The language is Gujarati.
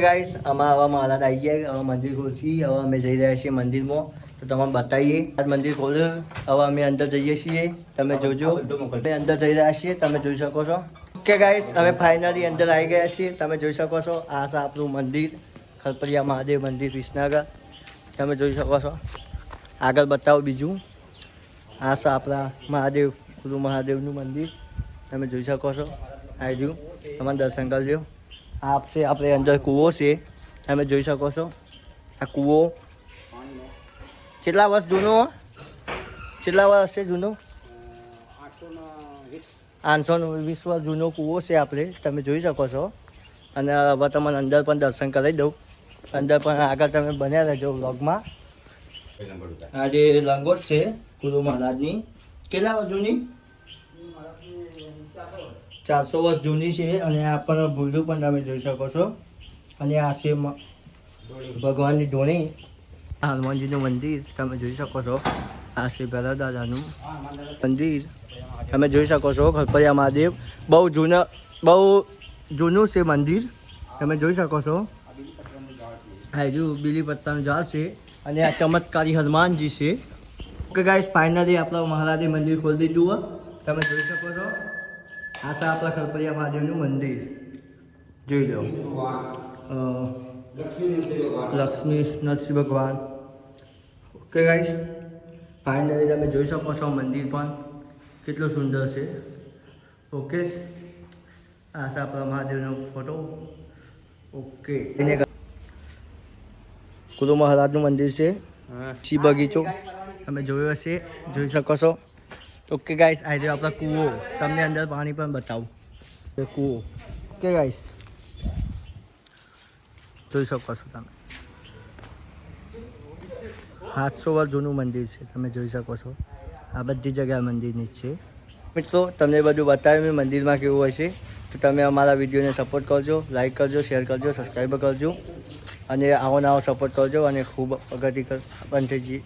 ગાઈસ આમાં હવે મહારાજ આવી ગયા હવે મંદિર ખોલશી હવે અમે જઈ રહ્યા છીએ મંદિરમાં. તો તમે બતાવીએ આજ મંદિર ખોલ્યું હવે અમે અંદર જઈએ છીએ તમે જોજો. અમે અંદર જઈ રહ્યા છીએ તમે જોઈ શકો છો. ઓકે ગાઈસ અમે ફાઇનલી અંદર આવી ગયા છીએ તમે જોઈ શકો છો આ છે આપણું મંદિર ખલપરિયા મહાદેવ મંદિર વિસનગર. તમે જોઈ શકો છો. આગળ બતાવો બીજું. આ છે આપણા મહાદેવ ગુરુ મહાદેવનું મંદિર. તમે જોઈ શકો છો. આવી રહ્યું. તમારે દર્શન કરજો. આ છે આપણે અંદર કૂવો છે. તમે જોઈ શકો છો. આ કૂવો. કેટલા વર્ષ જૂનો? કેટલા વર્ષ છે જૂનો? આઠસો વીસ વર્ષ જૂનો કૂવો છે આપણે. તમે જોઈ શકો છો. અને હવે તમને અંદર પણ દર્શન કરાવી દઉં. અંદર પણ આગળ તમે બન્યા રહેજો વ્લોગમાં. આ જે લંગોટ છે ગુરુ મહારાજની. કેટલા વર્ષ જૂની? ચારસો વર્ષ જૂની છે અને આ પણ ભૂલું પણ તમે જોઈ શકો છો. અને આ છે ભગવાનની ધોણી. હનુમાનજીનું મંદિર તમે જોઈ શકો છો. આ છે ભૈરવ દાદાનું મંદિર. તમે જોઈ શકો છો ખરપરિયા મહાદેવ. બહુ જૂના, બહુ જૂનું છે મંદિર. તમે જોઈ શકો છો. હાજુ બીલી પત્તાનું ઝાડ છે અને આ ચમત્કારી હનુમાનજી છે. ઓકે ગાઈસ ફાઇનલી આપણા મહારાજે મંદિર ખોલી દીધું. તમે જોઈ શકો છો. આ છે આપણા ખલપરિયા મહાદેવનું મંદિર જોઈ લો લક્ષ્મી નરસિંહ ભગવાન ઓકે ગાઈશ ફાઇનલી તમે જોઈ શકો છો મંદિર પણ કેટલું સુંદર છે ઓકે આ છે આપણા મહાદેવનો ફોટો ઓકે એને ગુરુ મહારાજનું મંદિર છે શિવ બગીચો તમે જોયો હશે જોઈ શકો છો ઓકે ગાઈસ આ રહ્યો આપણા કૂવો. તમને અંદર પાણી પણ બતાવું. એ કૂવો. ઓકે ગાઈસ જોઈ શકો છો તમે. સાતસો વર્ષ જૂનું મંદિર છે. તમે જોઈ શકો છો. આ બધી જગ્યા મંદિરની જ છે. મિત્રો, તમને બધું બતાવ્યું મંદિરમાં કેવું હોય છે. તો તમે અમારા વિડીયોને સપોર્ટ કરજો લાઇક કરજો શેર કરજો સબસ્ક્રાઈબ કરજો. અને આવો નવો સપોર્ટ કરજો અને ખૂબ અગત્ય જઈએ